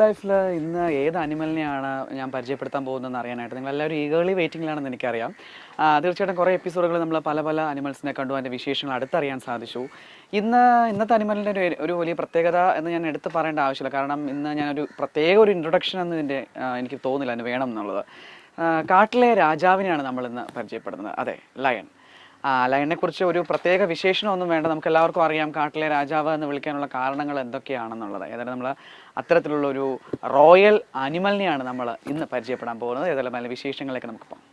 ലൈഫിൽ ഇന്ന് ഏത് അനിമലിനെയാണ് ഞാൻ പരിചയപ്പെടുത്താൻ പോകുന്നതെന്ന് അറിയാനായിട്ട് നിങ്ങൾ എല്ലാവരും ഈഗേളി വെയിറ്റിംഗിലാണെന്ന് എനിക്കറിയാം തീർച്ചയായിട്ടും കുറേ എപ്പിസോഡുകൾ നമ്മൾ പല പല അനിമൽസിനെ കണ്ടു അതിന്റെ വിശേഷങ്ങൾ അടുത്തറിയാൻ സാധിച്ചു. ഇന്ന് ഇന്നത്തെ അനിമലിന്റെ ഒരു ഒരു വലിയ പ്രത്യേകത എന്ന് ഞാൻ എടുത്ത് പറയേണ്ട ആവശ്യമില്ല. കാരണം ഇന്ന് ഞാനൊരു പ്രത്യേക ഒരു ഇൻട്രൊഡക്ഷൻ എന്ന് ഇതിന്റെ എനിക്ക് തോന്നില്ല അതിന് വേണം എന്നുള്ളത്. കാട്ടിലെ രാജാവിനെയാണ് നമ്മൾ ഇന്ന് പരിചയപ്പെടുന്നത്. അതെ ലയൺ ആ ലയണിനെ കുറിച്ച് ഒരു പ്രത്യേക വിശേഷണമൊന്നും വേണ്ട. നമുക്ക് എല്ലാവർക്കും അറിയാം കാട്ടിലെ രാജാവ് എന്ന് വിളിക്കാനുള്ള കാരണങ്ങൾ എന്തൊക്കെയാണെന്നുള്ളത്. ഏതായാലും നമ്മൾ അത്തരത്തിലുള്ള ഒരു റോയൽ അനിമലിനെയാണ് നമ്മൾ ഇന്ന് പരിചയപ്പെടാൻ പോകുന്നത്. ഏതെല്ലാം നല്ല വിശേഷങ്ങളിലേക്ക് നമുക്ക് പോകാം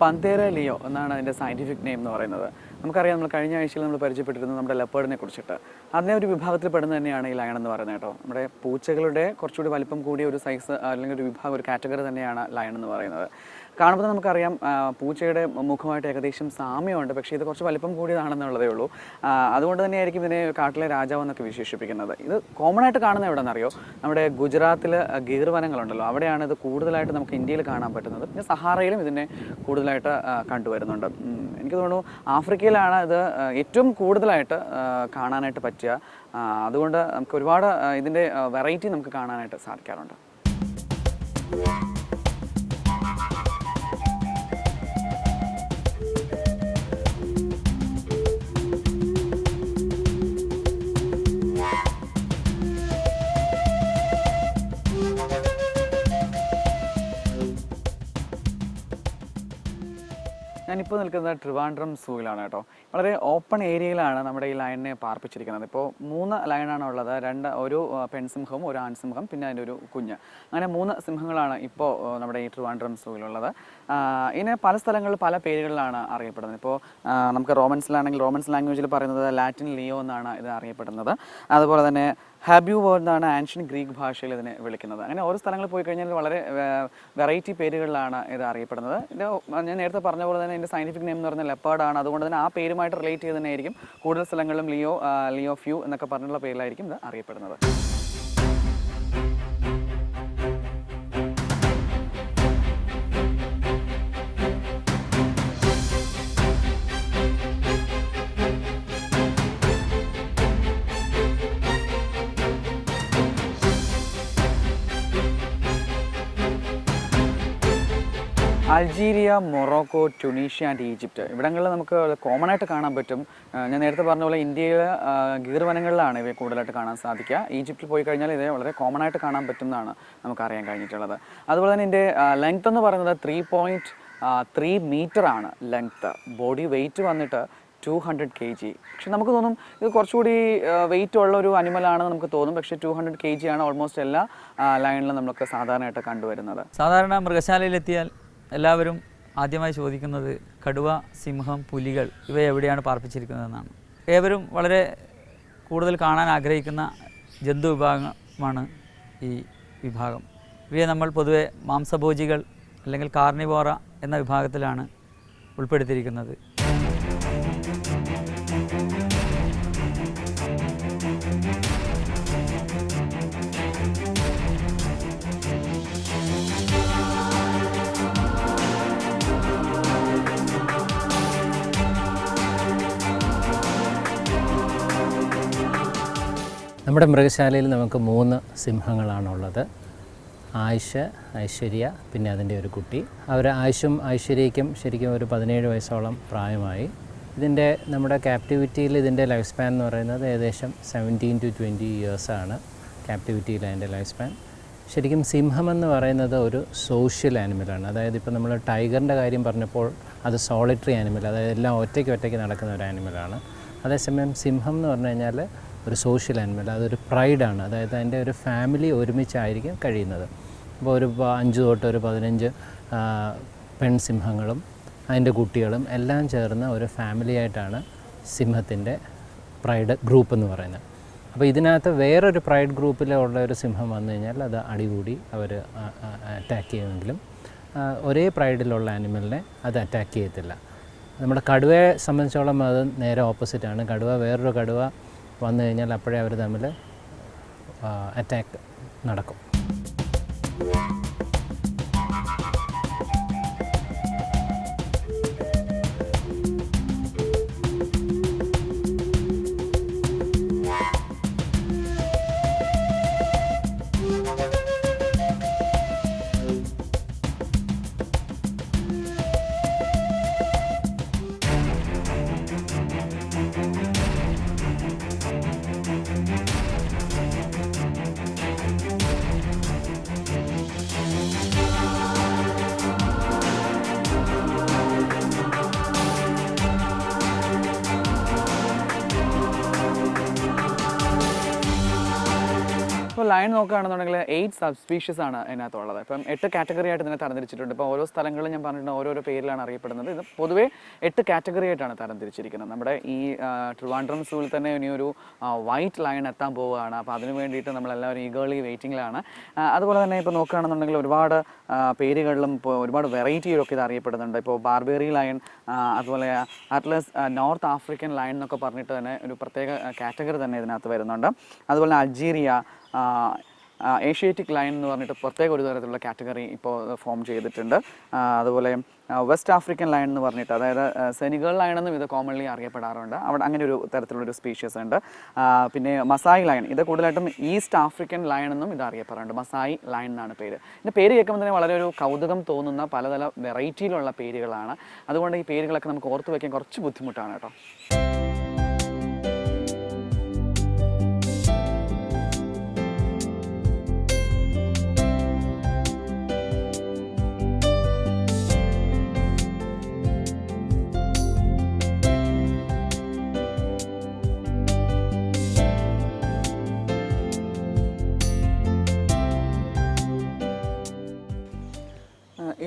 പന്തേര ലിയോ എന്നാണ് അതിന്റെ സയന്റിഫിക് നെയിം എന്ന് പറയുന്നത്. നമുക്കറിയാം നമ്മൾ കഴിഞ്ഞ ആഴ്ചയിൽ നമ്മൾ പരിചയപ്പെട്ടിരുന്നത് നമ്മുടെ ലെപ്പേർഡിനെ കുറിച്ചിട്ട്. അതിനെ ഒരു വിഭാഗത്തിൽ പെടുന്നത് തന്നെയാണ് ഈ ലയൺ എന്ന് പറയുന്നത് കേട്ടോ. നമ്മുടെ പൂച്ചകളുടെ കുറച്ചുകൂടി വലിപ്പം കൂടിയ ഒരു സൈസ് അല്ലെങ്കിൽ ഒരു വിഭാഗം ഒരു കാറ്റഗറി തന്നെയാണ് ലയൺ എന്ന് പറയുന്നത്. കാണുമ്പോൾ നമുക്കറിയാം പൂച്ചയുടെ മുഖമായിട്ട് ഏകദേശം സാമ്യമുണ്ട്. പക്ഷേ ഇത് കുറച്ച് വലിപ്പം കൂടിയതാണെന്നുള്ളതേ ഉള്ളൂ. അതുകൊണ്ട് തന്നെയായിരിക്കും ഇതിനെ കാട്ടിലെ രാജാവ് എന്നൊക്കെ വിശേഷിപ്പിക്കുന്നത്. ഇത് കോമൺ ആയിട്ട് കാണുന്നത് എവിടെയെന്നറിയോ നമ്മുടെ ഗുജറാത്തിൽ ഗീർ വനങ്ങളുണ്ടല്ലോ അവിടെയാണ് ഇത് കൂടുതലായിട്ട് നമുക്ക് ഇന്ത്യയിൽ കാണാൻ പറ്റുന്നത്. പിന്നെ സഹാറയിലും ഇതിനെ കൂടുതലായിട്ട് കണ്ടുവരുന്നുണ്ട്. എനിക്ക് തോന്നുന്നു ആഫ്രിക്കയിലാണ് ഇത് ഏറ്റവും കൂടുതലായിട്ട് കാണാനായിട്ട് പറ്റുക. അതുകൊണ്ട് നമുക്ക് ഒരുപാട് ഇതിന്റെ വെറൈറ്റി നമുക്ക് കാണാനായിട്ട് സാധിക്കാറുണ്ട്. ഞാനിപ്പോൾ നിൽക്കുന്നത് ട്രിവാൻഡ്രം സൂവിലാണ് കേട്ടോ. വളരെ ഓപ്പൺ ഏരിയയിലാണ് നമ്മുടെ ഈ ലയണിനെ പാർപ്പിച്ചിരിക്കുന്നത്. ഇപ്പോൾ മൂന്ന് ലയണാണ് ഉള്ളത്. രണ്ട് ഒരു പെൺസിംഹവും ഒരു ആൺസിംഹം പിന്നെ അതിന്റെ ഒരു കുഞ്ഞ്. അങ്ങനെ മൂന്ന് സിംഹങ്ങളാണ് ഇപ്പോൾ നമ്മുടെ ഈ ട്രിവാൻഡ്രം സൂവിലുള്ളത്. ഇതിനെ പല സ്ഥലങ്ങളിൽ പല പേരുകളിലാണ് അറിയപ്പെടുന്നത്. ഇപ്പോൾ നമുക്ക് റോമൻസിലാണെങ്കിൽ റോമൻസ് ലാംഗ്വേജിൽ പറയുന്നത് ലാറ്റിൻ ലിയോ എന്നാണ് ഇത് അറിയപ്പെടുന്നത്. അതുപോലെ തന്നെ ഹാബ്യു വേർഡ് എന്നാണ് ആൻഷ്യൻ ഗ്രീക്ക് ഭാഷയിൽ ഇതിനെ വിളിക്കുന്നത്. അങ്ങനെ ഓരോ സ്ഥലങ്ങളിൽ പോയി കഴിഞ്ഞാൽ വളരെ വെറൈറ്റി പേരുകളിലാണ് ഇത് അറിയപ്പെടുന്നത്. ഇത് ഞാൻ നേരത്തെ പറഞ്ഞ പോലെ തന്നെ ഇതിന്റെ സയന്റിഫിക് നെയിം എന്ന് പറഞ്ഞാൽ ലെപ്പാർഡാണ് അതുകൊണ്ട് തന്നെ ആ പേരുമായിട്ട് റിലേറ്റ് ചെയ്ത് തന്നെയായിരിക്കും കൂടുതൽ സ്ഥലങ്ങളിലും ലിയോ ലിയോ ഫ്യൂ എന്നൊക്കെ പറഞ്ഞുള്ള പേരിലായിരിക്കും ഇത് അറിയപ്പെടുന്നത്. Algeria Morocco Tunisia and Egypt. ഇവിടങ്ങളിൽ നമുക്ക് കോമൺ ആയിട്ട് കാണാൻ പറ്റും. ഞാൻ നേരത്തെ പറഞ്ഞ പോലെ ഇന്ത്യയിലെ ഗീർവനങ്ങളിലാണ് ഗീർ വനങ്ങളിലാണ് ഇവയെ കൂടുതലായിട്ട് കാണാൻ സാധിക്കുക. ഈജിപ്തിൽ പോയി കഴിഞ്ഞാൽ ഇത് വളരെ കോമൺ ആയിട്ട് കാണാൻ പറ്റുന്നതാണ് നമുക്ക് അറിയാൻ കഴിഞ്ഞിട്ടുള്ളത്. അതുപോലെ തന്നെ ഇതിന്റെ ലെങ്ത് എന്ന് പറയുന്നത് ത്രീ പോയിന്റ് ത്രീ മീറ്റർ ആണ് ലെങ്ത്ത് ബോഡി വെയിറ്റ് വന്നിട്ട് ടു ഹൺഡ്രഡ് കെ ജി പക്ഷെ നമുക്ക് തോന്നും ഇത് കുറച്ചുകൂടി വെയിറ്റ് ഉള്ള ഒരു അനിമലാണെന്ന് നമുക്ക് തോന്നും. പക്ഷേ ടു ഹൺഡ്രഡ് കെ ജി ആണ് ഓൾമോസ്റ്റ് എല്ലാ ലൈനിലും നമുക്ക് സാധാരണയായിട്ട് കണ്ടുവരുന്നത്. സാധാരണ മൃഗശാലയിലെത്തിയാൽ എല്ലാവരും ആദ്യമായി ചോദിക്കുന്നത് കടുവ സിംഹം പുലികൾ ഇവ എവിടെയാണ് പാർപ്പിച്ചിരിക്കുന്നതെന്നാണ്. ഏവരും വളരെ കൂടുതൽ കാണാൻ ആഗ്രഹിക്കുന്ന ജന്തു വിഭാഗമാണ് ഈ വിഭാഗം. ഇവയെ നമ്മൾ പൊതുവെ മാംസഭോജികൾ അല്ലെങ്കിൽ കാർണിവോറ എന്ന വിഭാഗത്തിലാണ് ഉൾപ്പെടുത്തിയിരിക്കുന്നത്. നമ്മുടെ മൃഗശാലയിൽ നമുക്ക് മൂന്ന് സിംഹങ്ങളാണുള്ളത്. ആയിഷ ഐശ്വര്യ പിന്നെ അതിന്റെ ഒരു കുട്ടി. അവർ ആയുഷും ഐശ്വര്യയ്ക്കും ശരിക്കും ഒരു പതിനേഴ് വയസ്സോളം പ്രായമായി. ഇതിന്റെ നമ്മുടെ ക്യാപ്റ്റിവിറ്റിയിൽ ഇതിന്റെ ലൈഫ് സ്പാൻ എന്ന് പറയുന്നത് ഏകദേശം സെവന്റീൻ ടു ട്വന്റി ഇയേഴ്സാണ് ക്യാപ്റ്റിവിറ്റിയിൽ അതിന്റെ ലൈഫ് സ്പാൻ ശരിക്കും സിംഹം എന്ന് പറയുന്നത് ഒരു സോഷ്യൽ ആനിമലാണ് അതായത് ഇപ്പോൾ നമ്മൾ ടൈഗറിന്റെ കാര്യം പറഞ്ഞപ്പോൾ അത് സോളിറ്ററി ആനിമൽ അതായത് എല്ലാം ഒറ്റയ്ക്ക് ഒറ്റയ്ക്ക് നടക്കുന്ന ഒരു ആനിമലാണ് അതേസമയം സിംഹം എന്ന് പറഞ്ഞു കഴിഞ്ഞാൽ ഒരു സോഷ്യൽ ആനിമൽ അതൊരു പ്രൈഡാണ്. അതായത് അതിന്റെ ഒരു ഫാമിലി ഒരുമിച്ചായിരിക്കും കഴിയുന്നത്. അപ്പോൾ ഒരു അഞ്ച് തൊട്ട് ഒരു പതിനഞ്ച് പെൺസിംഹങ്ങളും അതിന്റെ കുട്ടികളും എല്ലാം ചേർന്ന ഒരു ഫാമിലി ആയിട്ടാണ് സിംഹത്തിന്റെ പ്രൈഡ് ഗ്രൂപ്പ് എന്ന് പറയുന്നത്. അപ്പോൾ ഇതിനകത്ത് വേറൊരു പ്രൈഡ് ഗ്രൂപ്പിലുള്ള ഒരു സിംഹം വന്നു കഴിഞ്ഞാൽ അത് അടികൂടി അവർ അറ്റാക്ക് ചെയ്യുമെങ്കിലും ഒരേ പ്രൈഡിലുള്ള ആനിമലിനെ അത് അറ്റാക്ക് ചെയ്യത്തില്ല. നമ്മുടെ കടുവയെ സംബന്ധിച്ചോളം അത് നേരെ ഓപ്പോസിറ്റാണ്. കടുവ വേറൊരു കടുവ വന്നു കഴിഞ്ഞാൽ അപ്പോഴേ അവർ തമ്മിൽ അറ്റാക്ക് നടക്കും. ലയൺ നോക്കുകയാണെന്നുണ്ടെങ്കിൽ എയ്റ്റ് സബ് സ്പീഷീസ് ആണ് ഇതിനകത്തുള്ളത് ഇപ്പം എട്ട് കാറ്റഗറി ആയിട്ട് ഇതിനെ തരംതിരിച്ചിട്ടുണ്ട്. ഇപ്പോൾ ഓരോ സ്ഥലങ്ങളിലും ഞാൻ പറഞ്ഞിട്ടുണ്ട് ഓരോരോ പേരിലാണ് അറിയപ്പെടുന്നത്. ഇത് പൊതുവേ എട്ട് കാറ്റഗറി ആയിട്ടാണ് തരംതിരിച്ചിരിക്കുന്നത്. നമ്മുടെ ഈ ട്രിവാൻഡ്രം സൂവിൽ തന്നെ ഇനി ഒരു വൈറ്റ് ലയൺ എത്താൻ പോവുകയാണ്. അപ്പോൾ അതിന് വേണ്ടിയിട്ട് നമ്മളെല്ലാവരും ഈഗേളി വെയിറ്റിംഗിലാണ് അതുപോലെ തന്നെ ഇപ്പോൾ നോക്കുകയാണെന്നുണ്ടെങ്കിൽ ഒരുപാട് പേരുകളിലും ഇപ്പോൾ ഒരുപാട് വെറൈറ്റിയിലൊക്കെ ഇത് അറിയപ്പെടുന്നുണ്ട്. ഇപ്പോൾ ബാർബേറി ലൈൻ അതുപോലെ അറ്റ്ലസ് നോർത്ത് ആഫ്രിക്കൻ ലൈൻ എന്നൊക്കെ പറഞ്ഞിട്ട് തന്നെ ഒരു പ്രത്യേക കാറ്റഗറി തന്നെ ഇതിനകത്ത് വരുന്നുണ്ട്. അതുപോലെ അൾജീരിയ ഏഷ്യാറ്റിക് ലൈൻ എന്ന് പറഞ്ഞിട്ട് പ്രത്യേക ഒരു തരത്തിലുള്ള കാറ്റഗറി ഇപ്പോൾ ഫോം ചെയ്തിട്ടുണ്ട്. അതുപോലെ വെസ്റ്റ് ആഫ്രിക്കൻ ലൈൻ എന്ന് പറഞ്ഞിട്ട് അതായത് സെനിഗൾ ലൈൻ എന്നും ഇത് കോമൺലി അറിയപ്പെടാറുണ്ട്. അവിടെ അങ്ങനെ ഒരു തരത്തിലുള്ളൊരു സ്പീഷ്യസ് ഉണ്ട്. പിന്നെ മസായി ലൈൻ ഇത് കൂടുതലായിട്ടും ഈസ്റ്റ് ആഫ്രിക്കൻ ലൈൻ എന്നും ഇത് അറിയപ്പെടാറുണ്ട്. മസായി ലൈൻ എന്നാണ് പേര്. ഇതിന്റെ പേര് കേൾക്കുമ്പോൾ തന്നെ വളരെ ഒരു കൗതുകം തോന്നുന്ന പലതല വെറൈറ്റിയിലുള്ള പേരുകളാണ്. അതുകൊണ്ട് ഈ പേരുകളൊക്കെ നമുക്ക് ഓർത്ത് വയ്ക്കാൻ കുറച്ച് ബുദ്ധിമുട്ടാണ് കേട്ടോ.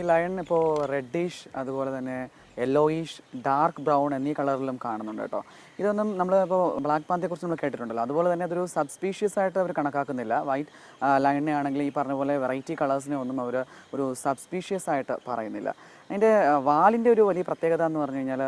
ലയൺ ഇപ്പോൾ റെഡിഷ് അതുപോലെ തന്നെ യെല്ലോയിഷ് ഡാർക്ക് ബ്രൗൺ എന്നീ കളറിലും കാണുന്നുണ്ട് കേട്ടോ. ഇതൊന്നും നമ്മൾ ഇപ്പോൾ ബ്ലാക്ക് പാന്തയെ കുറിച്ച് നമ്മൾ കേട്ടിട്ടുണ്ടല്ലോ. അതുപോലെ തന്നെ അതൊരു സബ് സ്പീഷ്യസ് ആയിട്ട് അവർ കണക്കാക്കുന്നില്ല. വൈറ്റ് ലയണിനെ ആണെങ്കിൽ ഈ പറഞ്ഞ പോലെ വെറൈറ്റി കളേഴ്സിനെ ഒന്നും അവർ ഒരു സബ് സ്പീഷ്യസ് ആയിട്ട് പറയുന്നില്ല. അതിന്റെ വാലിന്റെ ഒരു വലിയ പ്രത്യേകത എന്ന് പറഞ്ഞു കഴിഞ്ഞാൽ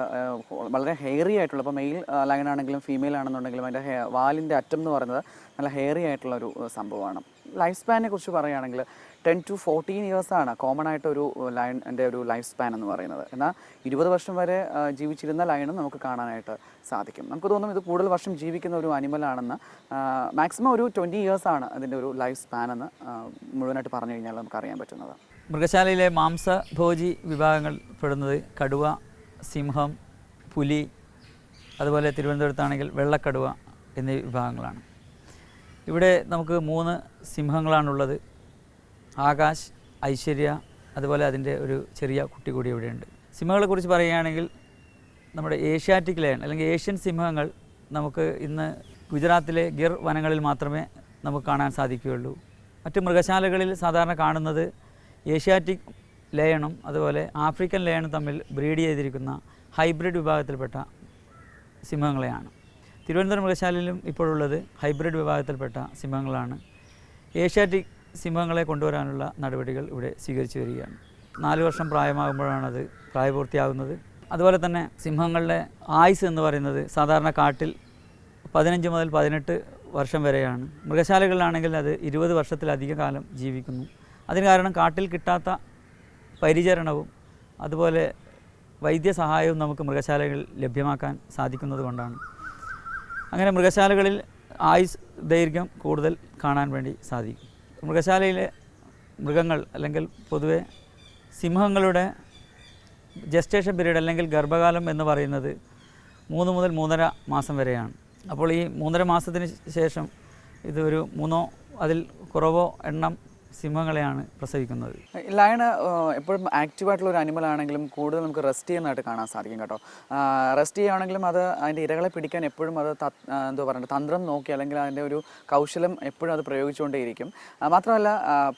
വളരെ ഹെയറി ആയിട്ടുള്ള ഇപ്പോൾ മെയിൽ ലൈൻ ആണെങ്കിലും ഫീമെയിൽ ആണെന്നുണ്ടെങ്കിലും അതിന്റെ ഹെ വാലിന്റെ അറ്റം എന്ന് പറയുന്നത് നല്ല ഹെയറി ആയിട്ടുള്ള ഒരു സംഭവമാണ്. ലൈഫ് സ്പാനെ കുറിച്ച് പറയുകയാണെങ്കിൽ ടെൻ ടു ഫോർട്ടീൻ ഇയേഴ്സാണ് കോമൺ ആയിട്ട് ഒരു ലയണിന്റെ ഒരു ലൈഫ് സ്പാൻ എന്ന് പറയുന്നത്. എന്നാൽ ഇരുപത് വർഷം വരെ ജീവിച്ചിരുന്ന ലയണും നമുക്ക് കാണാനായിട്ട് സാധിക്കും. നമുക്ക് തോന്നും ഇത് കൂടുതൽ വർഷം ജീവിക്കുന്ന ഒരു അനിമലാണെന്ന് മാക്സിമം ഒരു ട്വന്റി ഇയേഴ്സാണ് അതിന്റെ ഒരു ലൈഫ് സ്പാൻ എന്ന് മുഴുവനായിട്ട് പറഞ്ഞു കഴിഞ്ഞാൽ നമുക്ക് അറിയാൻ പറ്റുന്നത്. മൃഗശാലയിലെ മാംസഭോജി വിഭാഗങ്ങൾ പെടുന്നത് കടുവ സിംഹം പുലി അതുപോലെ തിരുവനന്തപുരത്താണെങ്കിൽ വെള്ളക്കടുവ എന്നീ വിഭാഗങ്ങളാണ്. ഇവിടെ നമുക്ക് മൂന്ന് സിംഹങ്ങളാണുള്ളത്. ആകാശ് ഐശ്വര്യ അതുപോലെ അതിന്റെ ഒരു ചെറിയ കുട്ടി കൂടി ഇവിടെയുണ്ട്. സിംഹങ്ങളെക്കുറിച്ച് പറയുകയാണെങ്കിൽ നമ്മുടെ ഏഷ്യാറ്റിക് ലയൺ അല്ലെങ്കിൽ ഏഷ്യൻ സിംഹങ്ങൾ നമുക്ക് ഇന്ന് ഗുജറാത്തിലെ ഗിർ വനങ്ങളിൽ മാത്രമേ നമുക്ക് കാണാൻ സാധിക്കുകയുള്ളൂ. മറ്റ് മൃഗശാലകളിൽ സാധാരണ കാണുന്നത് ഏഷ്യാറ്റിക് ലയണും അതുപോലെ ആഫ്രിക്കൻ ലയണും തമ്മിൽ ബ്രീഡ് ചെയ്തിരിക്കുന്ന ഹൈബ്രിഡ് വിഭാഗത്തിൽപ്പെട്ട സിംഹങ്ങളെയാണ്. തിരുവനന്തപുരം മൃഗശാലയിലും ഇപ്പോഴുള്ളത് ഹൈബ്രിഡ് വിഭാഗത്തിൽപ്പെട്ട സിംഹങ്ങളാണ്. ഏഷ്യാറ്റിക് സിംഹങ്ങളെ കൊണ്ടുവരാനുള്ള നടപടികൾ ഇവിടെ സ്വീകരിച്ചു വരികയാണ്. നാല് വർഷം പ്രായമാകുമ്പോഴാണ് അത് പ്രായപൂർത്തിയാകുന്നത്. അതുപോലെ തന്നെ സിംഹങ്ങളുടെ ആയുസ് എന്ന് പറയുന്നത് സാധാരണ കാട്ടിൽ പതിനഞ്ച് മുതൽ പതിനെട്ട് വർഷം വരെയാണ്. മൃഗശാലകളിലാണെങ്കിൽ അത് ഇരുപത് വർഷത്തിലധികം കാലം ജീവിക്കുന്നു. അതിന് കാരണം കാട്ടിൽ കിട്ടാത്ത പരിചരണവും അതുപോലെ വൈദ്യസഹായവും നമുക്ക് മൃഗശാലകളിൽ ലഭ്യമാക്കാൻ സാധിക്കുന്നത് കൊണ്ടാണ്. അങ്ങനെ മൃഗശാലകളിൽ ആയുസ് ദൈർഘ്യം കൂടുതൽ കാണാൻ വേണ്ടി സാധിക്കും. മൃഗശാലയിലെ മൃഗങ്ങൾ അല്ലെങ്കിൽ പൊതുവെ സിംഹങ്ങളുടെ ജസ്റ്റേഷൻ പീരീഡ് അല്ലെങ്കിൽ ഗർഭകാലം എന്ന് പറയുന്നത് മൂന്ന് മുതൽ മൂന്നര മാസം വരെയാണ്. അപ്പോൾ ഈ മൂന്നര മാസത്തിന് ശേഷം ഇതൊരു മൂന്നോ അതിൽ കുറവോ എണ്ണം സിംഹങ്ങളെയാണ് പ്രസവിക്കുന്നത്. ലയണ് എപ്പോഴും ആക്റ്റീവായിട്ടുള്ള ഒരു അനിമൽ ആണെങ്കിലും കൂടുതൽ നമുക്ക് റെസ്റ്റ് ചെയ്യുന്നതായിട്ട് കാണാൻ സാധിക്കും കേട്ടോ. റെസ്റ്റ് ചെയ്യുകയാണെങ്കിലും അത് അതിന്റെ ഇരകളെ പിടിക്കാൻ എപ്പോഴും അത് എന്തോ പറയുന്നത് തന്ത്രം നോക്കി അല്ലെങ്കിൽ അതിന്റെ ഒരു കൗശലം എപ്പോഴും അത് പ്രയോഗിച്ചുകൊണ്ടേയിരിക്കും. മാത്രമല്ല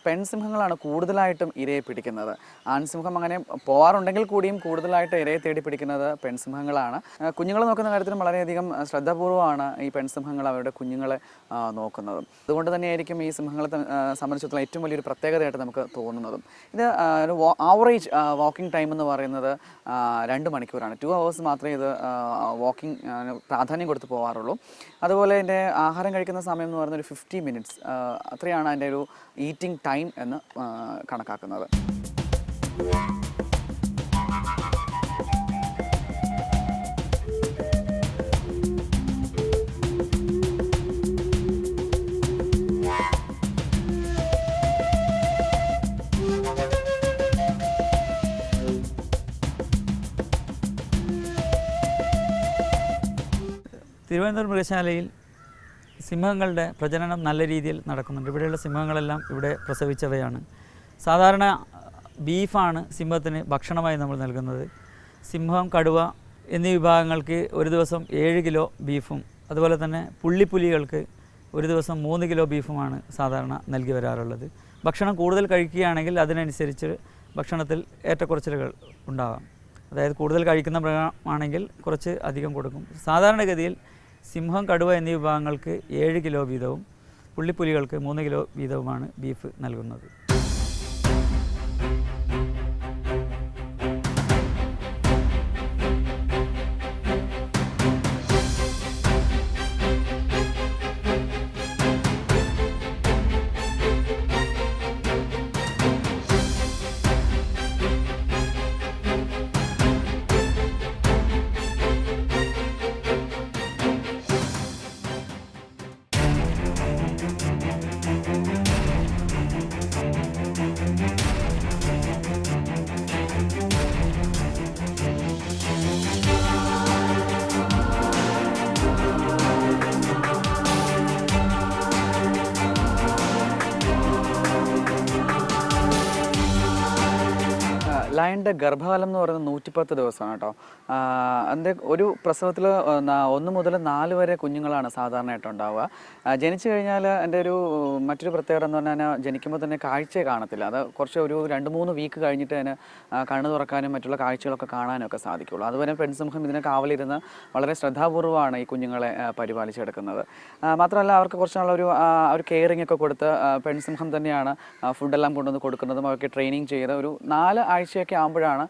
പെൺസിംഹങ്ങളാണ് കൂടുതലായിട്ടും ഇരയെ പിടിക്കുന്നത്. ആൺസിംഹം അങ്ങനെ പോവാറുണ്ടെങ്കിൽ കൂടിയും കൂടുതലായിട്ട് ഇരയെ തേടി പിടിക്കുന്നത് പെൺസിംഹങ്ങളാണ് കുഞ്ഞുങ്ങളെ നോക്കുന്ന കാര്യത്തിലും വളരെയധികം ശ്രദ്ധാപൂർവമാണ് ഈ പെൺസിംഹങ്ങൾ അവരുടെ കുഞ്ഞുങ്ങളെ നോക്കുന്നത്. അതുകൊണ്ട് തന്നെയായിരിക്കും ഈ സിംഹങ്ങളെ സംബന്ധിച്ചിടത്തോളം ഏറ്റവും വലിയൊരു പ്രത്യേകതയായിട്ട് നമുക്ക് തോന്നുന്നതും. ഇത് ആവറേജ് വാക്കിംഗ് ടൈം എന്ന് പറയുന്നത് രണ്ട് മണിക്കൂറാണ്. ടു അവേഴ്സ് മാത്രമേ ഇത് വാക്കിംഗ് പ്രാധാന്യം കൊടുത്ത് പോകാറുള്ളൂ അതുപോലെ എന്റെ ആഹാരം കഴിക്കുന്ന സമയം എന്ന് പറയുന്നത് ഒരു ഫിഫ്റ്റി മിനിറ്റ്സ് അത്രയാണ് അതിന്റെ ഒരു ഈറ്റിംഗ് ടൈം എന്ന് കണക്കാക്കുന്നത്. തിരുവനന്തപുരം മൃഗശാലയിൽ സിംഹങ്ങളുടെ പ്രജനനം നല്ല രീതിയിൽ നടക്കുന്നുണ്ട്. ഇവിടെയുള്ള സിംഹങ്ങളെല്ലാം ഇവിടെ പ്രസവിച്ചവയാണ്. സാധാരണ ബീഫാണ് സിംഹത്തിന് ഭക്ഷണമായി നമ്മൾ നൽകുന്നത്. സിംഹം കടുവ എന്നീ വിഭാഗങ്ങൾക്ക് ഒരു ദിവസം ഏഴ് കിലോ ബീഫും അതുപോലെ തന്നെ പുള്ളിപ്പുലികൾക്ക് ഒരു ദിവസം മൂന്ന് കിലോ ബീഫുമാണ് സാധാരണ നൽകി വരാറുള്ളത്. ഭക്ഷണം കൂടുതൽ കഴിക്കുകയാണെങ്കിൽ അതിനനുസരിച്ച് ഭക്ഷണത്തിൽ ഏറ്റക്കുറച്ചിലുകൾ ഉണ്ടാകാം അതായത് കൂടുതൽ കഴിക്കുന്ന മൃഗമാണെങ്കിൽ കുറച്ച് അധികം കൊടുക്കും. സാധാരണഗതിയിൽ സിംഹം കടുവ എന്നീ വിഭാഗങ്ങൾക്ക് ഏഴ് കിലോ വീതവും പുള്ളിപ്പുലികൾക്ക് മൂന്ന് കിലോ വീതവുമാണ് ബീഫ് നൽകുന്നത്. ലയന്റെ ഗർഭകാലം എന്ന് പറയുന്നത് നൂറ്റിപ്പത്ത് ദിവസമാണ് കേട്ടോ. അതിന്റെ ഒരു പ്രസവത്തിൽ ഒന്ന് മുതൽ നാല് വരെ കുഞ്ഞുങ്ങളാണ് സാധാരണയായിട്ട് ഉണ്ടാവുക. ജനിച്ചു കഴിഞ്ഞാൽ എന്റെ ഒരു മറ്റൊരു പ്രത്യേകത എന്ന് പറഞ്ഞാൽ ജനിക്കുമ്പോൾ തന്നെ കാഴ്ചയെ കാണത്തില്ല. അത് കുറച്ച് ഒരു രണ്ട് മൂന്ന് വീക്ക് കഴിഞ്ഞിട്ട് അതിന് കണ്ണു തുറക്കാനും മറ്റുള്ള കാഴ്ചകളൊക്കെ കാണാനൊക്കെ സാധിക്കുള്ളൂ. അതുവരെ പെൺസിംഹം ഇതിനെ കാവലിരുന്ന് വളരെ ശ്രദ്ധാപൂർവമാണ് ഈ കുഞ്ഞുങ്ങളെ പരിപാലിച്ചെടുക്കുന്നത് മാത്രമല്ല അവർക്ക് കുറച്ചുള്ള ഒരു ഒരു കെയറിംഗ് ഒക്കെ കൊടുത്ത് പെൺസിംഹം തന്നെയാണ് ഫുഡെല്ലാം കൊണ്ടുവന്ന് കൊടുക്കുന്നതും അവർക്ക് ട്രെയിനിങ് ചെയ്ത് ഒരു നാല് ആഴ്ചയൊക്കെ ആകുമ്പോഴാണ്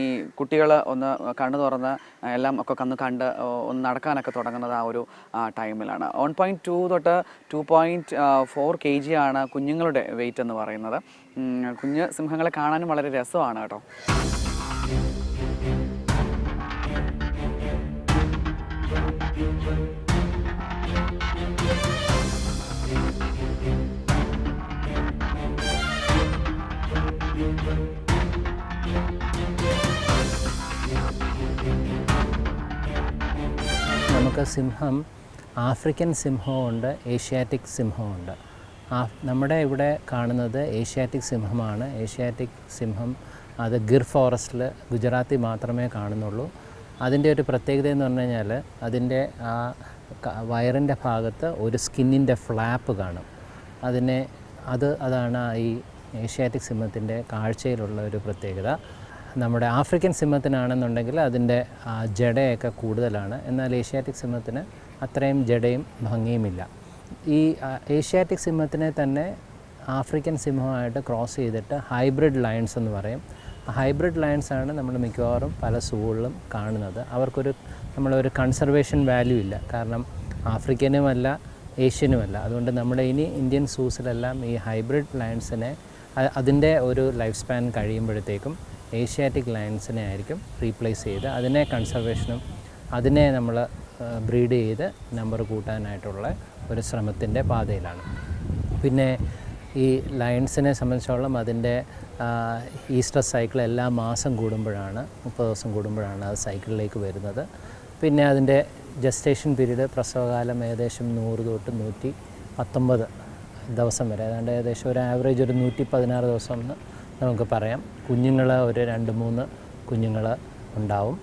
ഈ കുട്ടികൾ ഒന്ന് കണ്ണു തുറന്ന് എല്ലാം ഒക്കെ കന്ന് കണ്ട് ഒന്ന് നടക്കാനൊക്കെ തുടങ്ങുന്നത് ആ ഒരു ടൈമിലാണ്. വൺ പോയിന്റ് ടു തൊട്ട് two point four K G ആണ് കുഞ്ഞുങ്ങളുടെ വെയിറ്റ് എന്ന് പറയുന്നത്. കുഞ്ഞ് സിംഹങ്ങളെ കാണാനും വളരെ രസമാണ് കേട്ടോ. നമുക്ക് സിംഹം ആഫ്രിക്കൻ സിംഹമുണ്ട് ഏഷ്യാറ്റിക് സിംഹമുണ്ട് നമ്മുടെ ഇവിടെ കാണുന്നത് ഏഷ്യാറ്റിക് സിംഹമാണ്. ഏഷ്യാറ്റിക് സിംഹം അത് ഗിർ ഫോറസ്റ്റിൽ ഗുജറാത്തി മാത്രമേ കാണുന്നുള്ളൂ. അതിന്റെ ഒരു പ്രത്യേകത എന്ന് പറഞ്ഞു കഴിഞ്ഞാൽ അതിന്റെ ആ വയറിന്റെ ഭാഗത്ത് ഒരു സ്കിന്നിന്റെ ഫ്ലാപ്പ് കാണും. അതിനെ അത് അതാണ് ഈ ഏഷ്യാറ്റിക് സിംഹത്തിന്റെ കാഴ്ചയിലുള്ള ഒരു പ്രത്യേകത. നമ്മുടെ ആഫ്രിക്കൻ സിംഹത്തിനാണെന്നുണ്ടെങ്കിൽ അതിന്റെ ജടയൊക്കെ കൂടുതലാണ്. എന്നാൽ ഏഷ്യാറ്റിക് സിംഹത്തിന് അത്രയും ജടയും ഭംഗിയുമില്ല. ഈ ഏഷ്യാറ്റിക് സിംഹത്തിനെ തന്നെ ആഫ്രിക്കൻ സിംഹമായിട്ട് ക്രോസ് ചെയ്തിട്ട് ഹൈബ്രിഡ് ലയൺസ് എന്ന് പറയും. ഹൈബ്രിഡ് ലയൺസ് ആണ് നമ്മൾ മിക്കവാറും പല സൂകളിലും കാണുന്നത്. അവർക്കൊരു നമ്മളൊരു കൺസർവേഷൻ വാല്യൂ ഇല്ല. കാരണം ആഫ്രിക്കനുമല്ല ഏഷ്യനുമല്ല. അതുകൊണ്ട് നമ്മുടെ ഇനി ഇന്ത്യൻ സൂസിലെല്ലാം ഈ ഹൈബ്രിഡ് ലയൺസിനെ അതിന്റെ ഒരു ലൈഫ് സ്പാൻ കഴിയുമ്പോഴത്തേക്കും ഏഷ്യാറ്റിക് ലയൺസിനെ ആയിരിക്കും റീപ്ലേസ് ചെയ്ത് അതിനെ കൺസർവേഷനും അതിനെ നമ്മൾ ബ്രീഡ് ചെയ്ത് നമ്പർ കൂട്ടാനായിട്ടുള്ള ഒരു ശ്രമത്തിന്റെ പാതയിലാണ്. പിന്നെ ഈ ലയൺസിനെ സംബന്ധിച്ചോളം അതിന്റെ ഈസ്റ്റർ സൈക്കിൾ എല്ലാ മാസം കൂടുമ്പോഴാണ് മുപ്പത് ദിവസം കൂടുമ്പോഴാണ് അത് സൈക്കിളിലേക്ക് വരുന്നത്. പിന്നെ അതിന്റെ ജസ്റ്റേഷൻ പീരീഡ് പ്രസവകാലം ഏകദേശം നൂറ് തൊട്ട് നൂറ്റി പത്തൊമ്പത് ദിവസം വരെ. ഏതാണ്ട് ഏകദേശം ഒരു ആവറേജ് ഒരു നൂറ്റി പതിനാറ് ദിവസം നമുക്ക് പറയാം. കുഞ്ഞുങ്ങൾ ഒരു രണ്ട് മൂന്ന് കുഞ്ഞുങ്ങൾ ഉണ്ടാവും.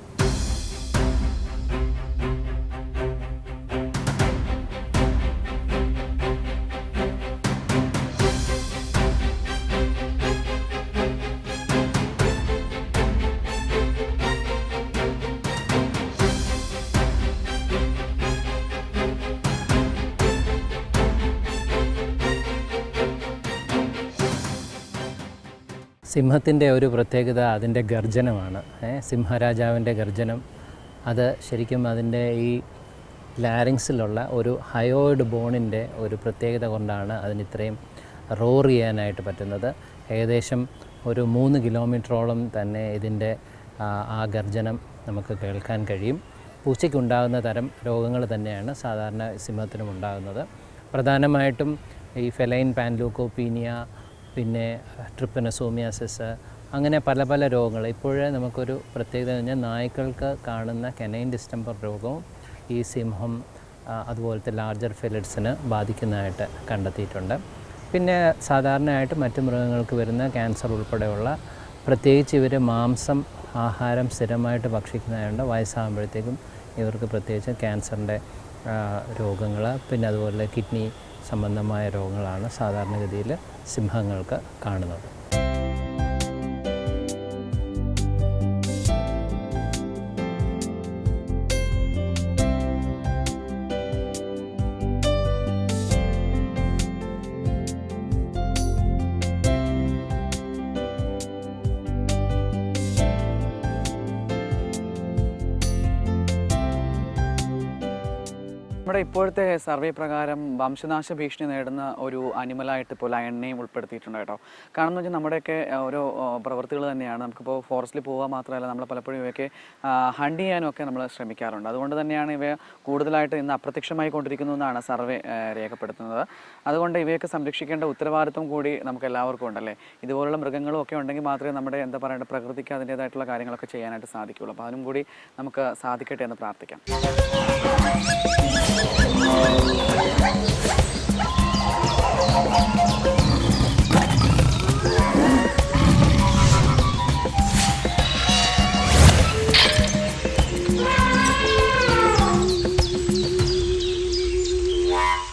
സിംഹത്തിന്റെ ഒരു പ്രത്യേകത അതിന്റെ ഗർജനമാണ്. സിംഹരാജാവിന്റെ ഗർജനം. അത് ശരിക്കും അതിന്റെ ഈ ലാരിങ്സിലുള്ള ഒരു ഹയോയിഡ് ബോണിന്റെ ഒരു പ്രത്യേകത കൊണ്ടാണ് അതിന് ഇത്രയും റോർ ചെയ്യാനായിട്ട് പറ്റുന്നത്. ഏകദേശം ഒരു മൂന്ന് കിലോമീറ്ററോളം തന്നെ ഇതിന്റെ ആ, ഗർജനം നമുക്ക് കേൾക്കാൻ കഴിയും. പൂച്ചയ്ക്കുണ്ടാകുന്ന തരം രോഗങ്ങൾ തന്നെയാണ് സാധാരണ സിംഹത്തിനും ഉണ്ടാകുന്നത്. പ്രധാനമായിട്ടും ഈ ഫെലൈൻ പാൻലൂക്കോപീനിയ പിന്നെ ട്രിപ്പനസോമിയാസിസ് അങ്ങനെ പല പല രോഗങ്ങൾ. ഇപ്പോഴേ നമുക്കൊരു പ്രത്യേകത പറഞ്ഞാൽ നായ്ക്കൾക്ക് കാണുന്ന കെനൈൻ ഡിസ്റ്റംബർ രോഗവും ഈ സിംഹം അതുപോലത്തെ ലാർജർ ഫെലിഡ്സിന് ബാധിക്കുന്നതായിട്ട് കണ്ടെത്തിയിട്ടുണ്ട്. പിന്നെ സാധാരണയായിട്ട് മറ്റു മൃഗങ്ങൾക്ക് വരുന്ന ക്യാൻസർ ഉൾപ്പെടെയുള്ള പ്രത്യേകിച്ച് ഇവർ മാംസം ആഹാരം സ്ഥിരമായിട്ട് ഭക്ഷിക്കുന്നതായതുകൊണ്ട് വയസ്സാകുമ്പോഴത്തേക്കും ഇവർക്ക് പ്രത്യേകിച്ച് ക്യാൻസറിന്റെ രോഗങ്ങൾ പിന്നെ അതുപോലെ കിഡ്നി സംബന്ധമായ രോഗങ്ങളാണ് സാധാരണഗതിയിൽ സിംഹങ്ങൾക്ക് കാണുന്നത്. നമ്മുടെ ഇപ്പോഴത്തെ സർവേ പ്രകാരം വംശനാശ ഭീഷണി നേടുന്ന ഒരു അനിമലായിട്ട് ഇപ്പോൾ ലയണിനെയും ഉൾപ്പെടുത്തിയിട്ടുണ്ട് കേട്ടോ. കാരണം എന്ന് വെച്ചാൽ നമ്മുടെയൊക്കെ ഓരോ പ്രവൃത്തികൾ തന്നെയാണ്. നമുക്കിപ്പോൾ ഫോറസ്റ്റിൽ പോവുക മാത്രമല്ല നമ്മൾ പലപ്പോഴും ഇവയൊക്കെ ഹണ്ട് ചെയ്യാനും ഒക്കെ നമ്മൾ ശ്രമിക്കാറുണ്ട്. അതുകൊണ്ട് തന്നെയാണ് ഇവ കൂടുതലായിട്ട് ഇന്ന് അപ്രത്യക്ഷമായി കൊണ്ടിരിക്കുന്നു എന്നാണ് സർവേ രേഖപ്പെടുത്തുന്നത്. അതുകൊണ്ട് ഇവയൊക്കെ സംരക്ഷിക്കേണ്ട ഉത്തരവാദിത്വം കൂടി നമുക്ക് എല്ലാവർക്കും ഉണ്ടല്ലേ? ഇതുപോലുള്ള മൃഗങ്ങളും ഒക്കെ ഉണ്ടെങ്കിൽ മാത്രമേ നമ്മുടെ എന്താ പറയേണ്ട പ്രകൃതിക്ക് അതിന്റേതായിട്ടുള്ള കാര്യങ്ങളൊക്കെ ചെയ്യാനായിട്ട് സാധിക്കുകയുള്ളൂ. അപ്പോൾ അതിനും കൂടി നമുക്ക് സാധിക്കട്ടെ എന്ന് പ്രാർത്ഥിക്കാം. Oh, my God.